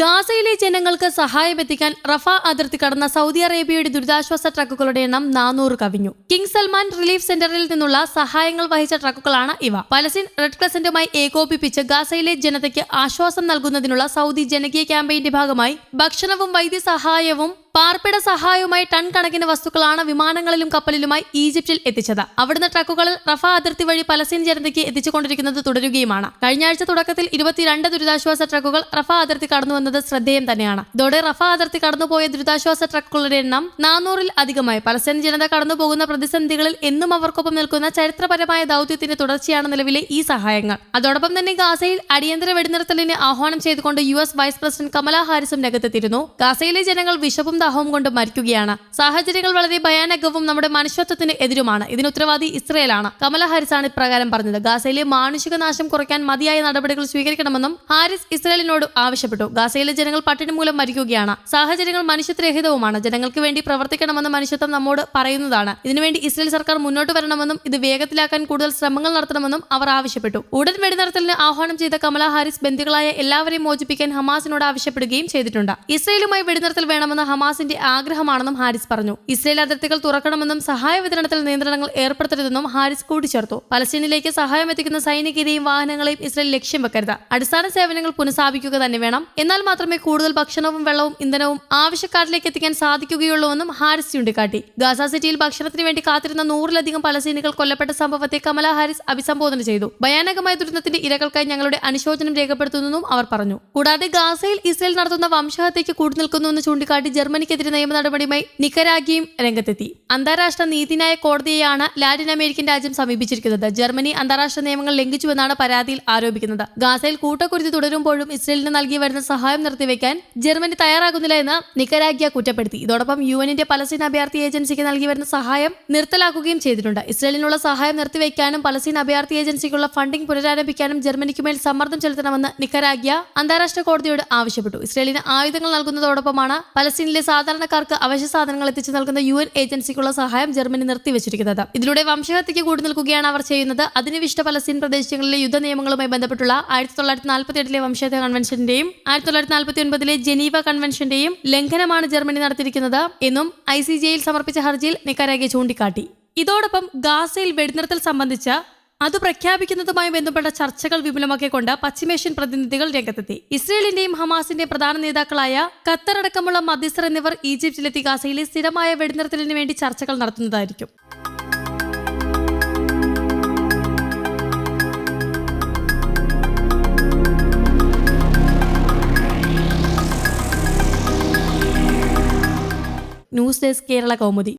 ഗാസയിലെ ജനങ്ങൾക്ക് സഹായമെത്തിക്കാൻ റഫ അതിർത്തി കടന്ന സൗദി അറേബ്യയുടെ ദുരിതാശ്വാസ ട്രക്കുകളുടെ എണ്ണം നാനൂറ് കവിഞ്ഞു. കിങ് സൽമാൻ റിലീഫ് സെന്ററിൽ നിന്നുള്ള സഹായങ്ങൾ വഹിച്ച ട്രക്കുകളാണ് ഇവ. പലസ്തീൻ റെഡ് ക്രസന്റുമായി ഏകോപിപ്പിച്ച് ഗാസയിലെ ജനതയ്ക്ക് ആശ്വാസം നൽകുന്നതിനുള്ള സൗദി ജനകീയ ക്യാമ്പയിന്റെ ഭാഗമായി ഭക്ഷണവും വൈദ്യസഹായവും പാർപ്പിട സഹായവുമായി ടൺ കണക്കിന് വസ്തുക്കളാണ് വിമാനങ്ങളിലും കപ്പലിലുമായി ഈജിപ്തിൽ എത്തിച്ചത്. അവിടുന്ന് ട്രക്കുകളിൽ റഫ അതിർത്തി വഴി പലസ്തീൻ ജനതയ്ക്ക് എത്തിച്ചുകൊണ്ടിരിക്കുന്നത് തുടരുകയുമാണ്. കഴിഞ്ഞ ആഴ്ച തുടക്കത്തിൽ ഇരുപത്തിരണ്ട് ദുരിതാശ്വാസ ട്രക്കുകൾ റഫ അതിർത്തി കടന്നുവന്നത് ശ്രദ്ധേയം തന്നെയാണ്. ഇതോടെ റഫ അതിർത്തി കടന്നുപോയ ദുരിതാശ്വാസ ട്രക്കുകളുടെ എണ്ണം നാനൂറിൽ അധികമായി. പലസ്തീൻ ജനത കടന്നുപോകുന്ന പ്രതിസന്ധികളിൽ എന്നും അവർക്കൊപ്പം നിൽക്കുന്ന ചരിത്രപരമായ ദൗത്യത്തിന്റെ തുടർച്ചയാണ് നിലവിലെ ഈ സഹായങ്ങൾ. അതോടൊപ്പം തന്നെ ഗാസയിൽ അടിയന്തര വെടിനിർത്തലിന് ആഹ്വാനം ചെയ്തുകൊണ്ട് യു വൈസ് പ്രസിഡന്റ് കമലാ ഹാരിസും രംഗത്തെത്തിയിരുന്നു. ഗാസയിലെ ജനങ്ങൾ വിശപ്പും ദാഹവും കൊണ്ട് മരിക്കുകയാണ്. സാഹചര്യങ്ങൾ വളരെ ഭയാനകവും നമ്മുടെ മനുഷ്യത്വത്തിന് എതിരുമാണ്. ഇതിന് ഉത്തരവാദി ഇസ്രയേലാണ്. കമല ഹാരിസ് ആണ് ഇപ്രകാരം പറഞ്ഞത്. ഗാസയിലെ മാനുഷിക നാശം കുറയ്ക്കാൻ മതിയായ നടപടികൾ സ്വീകരിക്കണമെന്നും ഹാരിസ് ഇസ്രയേലിനോട് ആവശ്യപ്പെട്ടു. ഗാസയിലെ ജനങ്ങൾ പട്ടിണി മൂലം മരിക്കുകയാണ്. സാഹചര്യങ്ങൾ മനുഷ്യത്വരഹിതവുമാണ്. ജനങ്ങൾക്ക് വേണ്ടി പ്രവർത്തിക്കണമെന്ന് മനുഷ്യത്വം നമ്മോട് പറയുന്നതാണ്. ഇതിനുവേണ്ടി ഇസ്രയേൽ സർക്കാർ മുന്നോട്ട് വരണമെന്നും ഇത് വേഗത്തിലാക്കാൻ കൂടുതൽ ശ്രമങ്ങൾ നടത്തണമെന്നും അവർ ആവശ്യപ്പെട്ടു. ഉടൻ വെടിനിർത്തലിന് ആഹ്വാനം ചെയ്ത കമല ഹാരിസ് ബന്ദികളായ എല്ലാവരെയും മോചിപ്പിക്കാൻ ഹമാസിനോട് ആവശ്യപ്പെടുകയും ചെയ്തിട്ടുണ്ട്. ഇസ്രയേലുമായി വെടിനിർത്തൽ വേണമെന്ന് ഹമാസിന്റെ ആഗ്രഹമാണെന്നും ഹാരിസ് പറഞ്ഞു. ഇസ്രയേൽ അതിർത്തികൾ തുറക്കണമെന്നും സഹായ വിതരണത്തിൽ നിയന്ത്രണങ്ങൾ ഏർപ്പെടുത്തരുതെന്നും ഹാരിസ് കൂട്ടിച്ചേർത്തു. പലസ്തീനിലേക്ക് സഹായം എത്തിക്കുന്ന സൈനികരെയും വാഹനങ്ങളെയും ഇസ്രയേൽ ലക്ഷ്യം വെക്കരുത്. അടിസ്ഥാന സേവനങ്ങൾ പുനഃസ്ഥാപിക്കുക തന്നെ വേണം. എന്നാൽ മാത്രമേ കൂടുതൽ ഭക്ഷണവും വെള്ളവും ഇന്ധനവും ആവശ്യക്കാരിലേക്ക് എത്തിക്കാൻ സാധിക്കുകയുള്ളൂവെന്നും ഹാരിസ് ചൂണ്ടിക്കാട്ടി. ഗാസ സിറ്റിയിൽ ഭക്ഷണത്തിന് വേണ്ടി കാത്തിരുന്ന നൂറിലധികം പലസ്തീനികൾ കൊല്ലപ്പെട്ട സംഭവത്തെ കമല ഹാരിസ് അഭിസംബോധന ചെയ്തു. ഭയാനകമായ ദുരന്തത്തിന്റെ ഇരകൾക്കായി ഞങ്ങളുടെ അനുശോചനം രേഖപ്പെടുത്തുന്നെന്നും അവർ പറഞ്ഞു. കൂടാതെ ഗാസയിൽ ഇസ്രയേൽ നടത്തുന്ന വംശഹത്യയ്ക്ക് കൂട്ടുനിൽക്കുന്നുവെന്ന് ചൂണ്ടിക്കാട്ടി ജർമ്മനിക്കെതിരെ നിയമ നടപടിയുമായി നിക്കരാഗിയും രംഗത്തെത്തി. അന്താരാഷ്ട്ര നീതിന്യായ കോടതിയെയാണ് ലാറ്റിൻ അമേരിക്കൻ രാജ്യം സമീപിച്ചിരിക്കുന്നത്. ജർമ്മനി അന്താരാഷ്ട്ര നിയമങ്ങൾ ലംഘിച്ചുവെന്നാണ് പരാതിയിൽ ആരോപിക്കുന്നത്. ഗാസയിൽ കൂട്ടക്കുരുതി തുടരുമ്പോഴും ഇസ്രയേലിന് നൽകി വരുന്ന സഹായം നിർത്തിവെക്കാൻ ജർമ്മനി തയ്യാറാകുന്നില്ല എന്ന് നിക്കരാഗിയ കുറ്റപ്പെടുത്തി. ഇതോടൊപ്പം യു എന്നിന്റെ പലസ്തീൻ അഭയാർത്ഥി ഏജൻസിക്ക് നൽകി വരുന്ന സഹായം നിർത്തലാക്കുകയും ചെയ്തിട്ടുണ്ട്. ഇസ്രയേലിനുള്ള സഹായം നിർത്തിവെക്കാനും പലസ്തീൻ അഭയാർത്ഥി ഏജൻസിക്കുള്ള ഫണ്ടിംഗ് പുനരാരംഭിക്കാനും ജർമ്മനിക്കുമേൽ സമ്മർദ്ദം ചെലുത്തണമെന്ന് നിക്കരാഗിയ അന്താരാഷ്ട്ര കോടതിയോട് ആവശ്യപ്പെട്ടു. ഇസ്രയേലിന് ആയുധങ്ങൾ നൽകുന്നതോടൊപ്പമാണ് പലസ്തീനിലെ സാധാരണക്കാർക്ക് അവശ്യ സാധനങ്ങൾ എത്തിച്ചു നൽകുന്ന യു എൻ ഏജൻസിക്കുള്ള സഹായം ജർമ്മനി നിർത്തിവച്ചിരിക്കുന്നത്. ഇതിലൂടെ വംശഹത്യയ്ക്ക് കൂടി നിൽക്കുകയാണ് അവർ ചെയ്യുന്നത്. അധിനിവിഷ്ട പലസ്തീൻ പ്രദേശങ്ങളിലെ യുദ്ധ നിയമങ്ങളുമായി ബന്ധപ്പെട്ടുള്ള ആയിരത്തി തൊള്ളായിരത്തി നാൽപ്പത്തി എട്ടിലെ വംശഹത്യ കൺവെൻഷന്റെയും ആയിരത്തി തൊള്ളായിരത്തി നാൽപ്പത്തി ഒൻപതിലെ ജനീവ കൺവെൻഷന്റെയും ലംഘനമാണ് ജർമ്മനി നടത്തിയിരിക്കുന്നത് എന്നും ഐ സി ജെയിൽ സമർപ്പിച്ച ഹർജിയിൽ നിക്കാരാഗെ ചൂണ്ടിക്കാട്ടി. ഇതോടൊപ്പം ഗാസയിൽ വെടിനിർത്തൽ സംബന്ധിച്ച അത് പ്രഖ്യാപിക്കുന്നതുമായി ബന്ധപ്പെട്ട ചർച്ചകൾ വിപുലമാക്കിക്കൊണ്ട് പശ്ചിമേഷ്യൻ പ്രതിനിധികൾ രംഗത്തെത്തി. ഇസ്രയേലിന്റെയും ഹമാസിന്റെയും പ്രധാന നേതാക്കളായ ഖത്തർ അടക്കമുള്ള മധ്യസ്ഥർ എന്നിവർ ഈജിപ്തിലെത്തി ഗാസയിലെ സ്ഥിരമായ വെടിനിർത്തലിന് വേണ്ടി ചർച്ചകൾ നടത്തുന്നതായിരിക്കും. News desk Kerala Kaumudi.